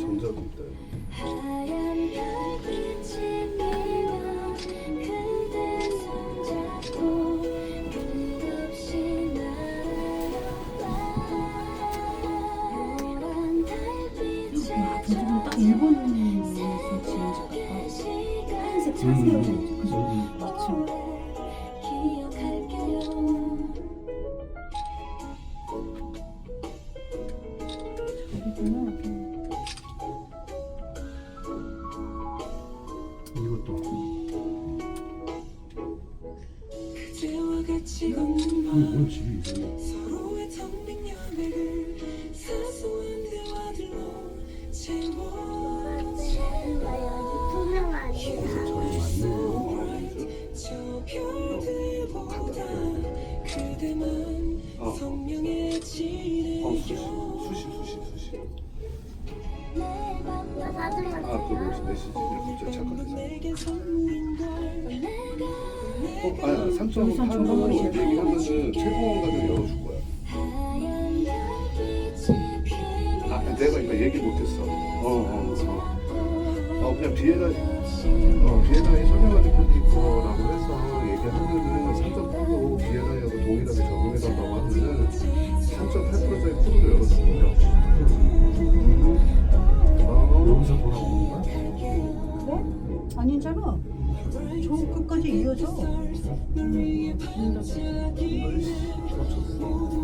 정적이 있다. 딱 일본에서 지은 집. 하얀색 차세요. 그죠? 맞죠? 이것도. 집이 별들보다 그대만 어. 선명해지네 어, 수시, 수시, 수시, 수시. 아, 그 무슨 메시지 갑자기 착각해서. 어, 아니, 3.5 팔고 얘기하면은 최고원 가격 열어줄 거야. 아, 내가 이거 얘기 못했어. 어, 어, 어. 어, 그냥 비에나, 어, 비에나에 설명할 대표도 있고라고 해서 얘기하 아니잖아. 저 끝까지 이어져. 아